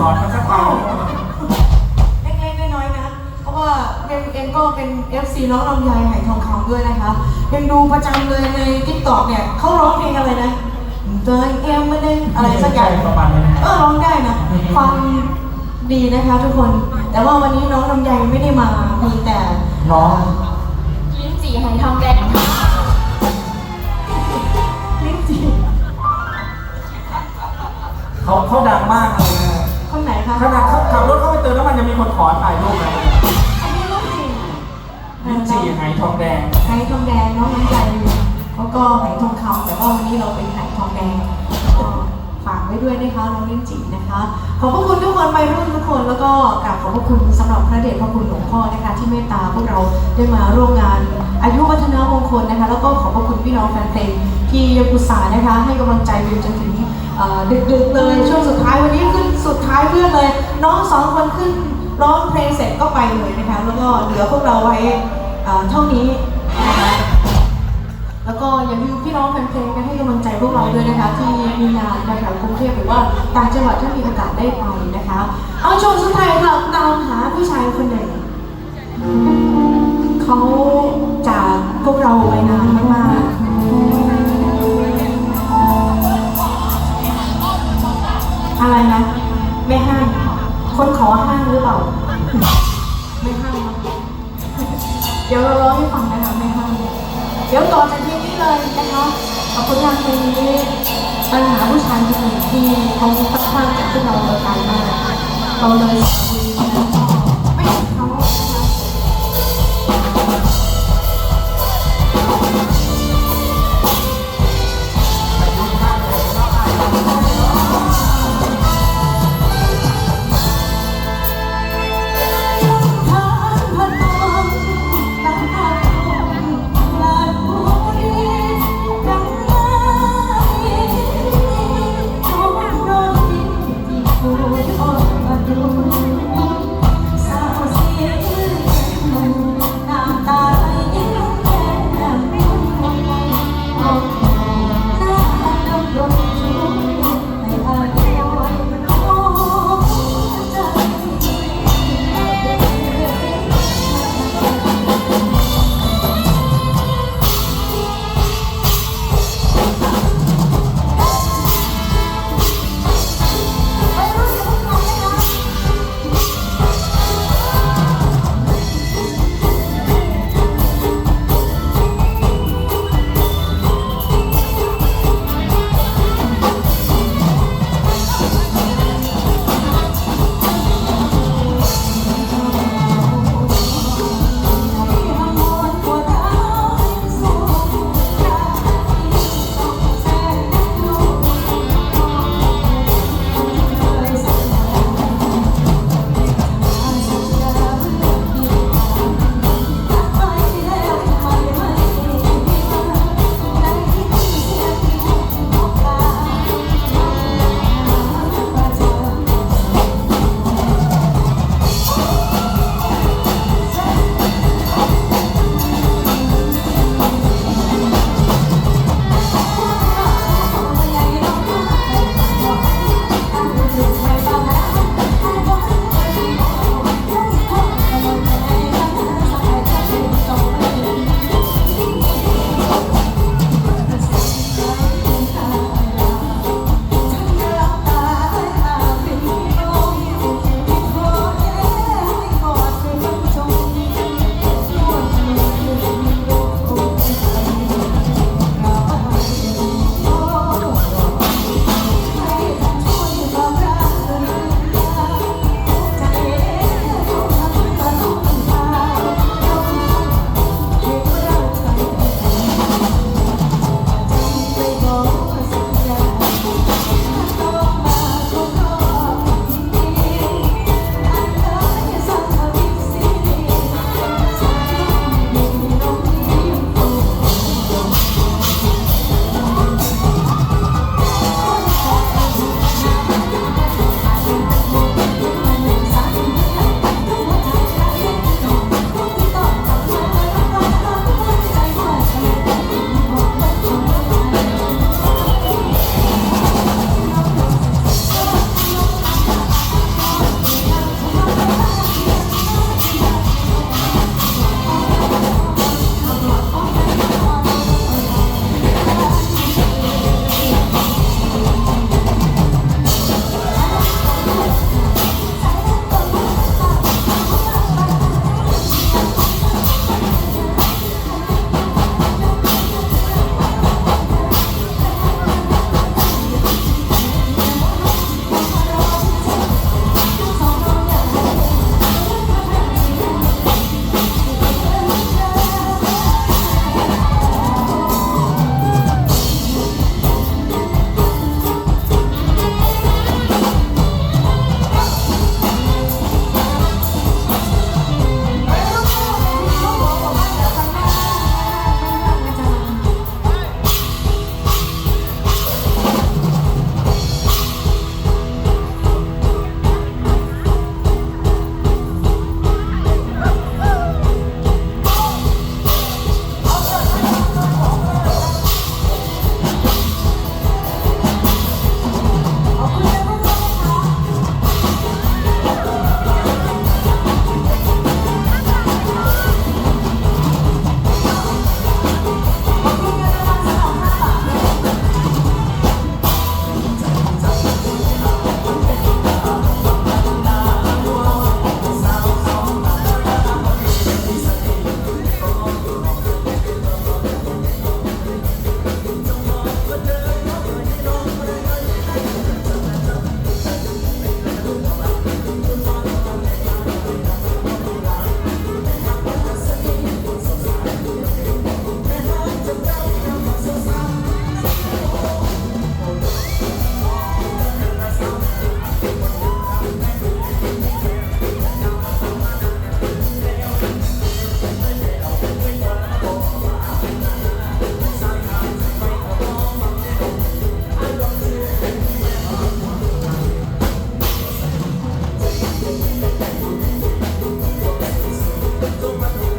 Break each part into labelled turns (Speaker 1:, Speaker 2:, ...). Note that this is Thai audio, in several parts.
Speaker 1: ฟัง
Speaker 2: เล็กๆน้อยๆนะ เพราะว่าเองเองก็เป็น FC น้องลำไยไหทองคำด้วยนะคะยังดูประจำเลยใน t ิ k t o k เนี่ยเขาร้องเพลงอะไรนะเดินเอ็มไม่ได้อะไรสักอย่าง
Speaker 1: ประมาณนั้น
Speaker 2: เออร้องได้นะฟังดีนะคะทุกคน แต่ว่าวันนี้น้องลำไยไม่ได้มามีแต่
Speaker 1: น้อง
Speaker 3: ลิ้นจี่ไหทองแดง
Speaker 2: ลิ้นจี่
Speaker 1: เขาเขาดังมากเลย นะ
Speaker 2: คนไหนคะ
Speaker 1: ขนาดเขาขับรถเข้าไปเติมน้ำมันยังมีคนขอถ่ายรูปเลย
Speaker 2: อันนี้ลูกจริง
Speaker 1: ลิ้นจี่ไหทองแดง
Speaker 2: ไหทองแดงน้องลำไยแล้วก็ไหทองคำแต่ว่าวันนี้เราเป็นไหทองแดงก็ฝากไว้ด้วยนะคะน้องลิ้นจีนะคะ ขอบพระคุณทุกคนวัยรุ่นทุกคนแล้วก็กราบขอบพระคุณสำหรับพระเดชพระคุณหลวงพ่อนะคะ ที่เมตตาพวกเราได้มาร่วมงาน อายุวัฒนมงคลนะคะ แล้วก็ขอบพระคุณพี่น้องแฟนเพลงที่ยังอุตส่าห์นะคะ ให้กำลังใจวิวจนถึงเอ่อดึกๆเลยช่วงสุดท้าย สองคนขึ้นร้องเพลงเสร็จก็ไปเลยนะคะ แล้วก็เหลือพวกเราไว้เท่านี้นะคะแล้วก็อย่าลืมพี่น้องแฟนเพลงไปให้กำลังใจพวกเราด้วยนะคะ ที่มีงานแถวกรุงเทพหรือว่าต่างจังหวัดถ้ามีโอกาสได้ไปนะคะ เอาช่วงสุดท้ายค่ะตามหาผู้ชายคนหนึ่ง นะคะขอบคุณทางเพลงนี้ปัญหาผู้ชายคนหนึ่งที่เขาค่อนข้งจะขึ้นเราเบอร์ไกลมากเราเลย ไ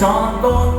Speaker 2: โอ้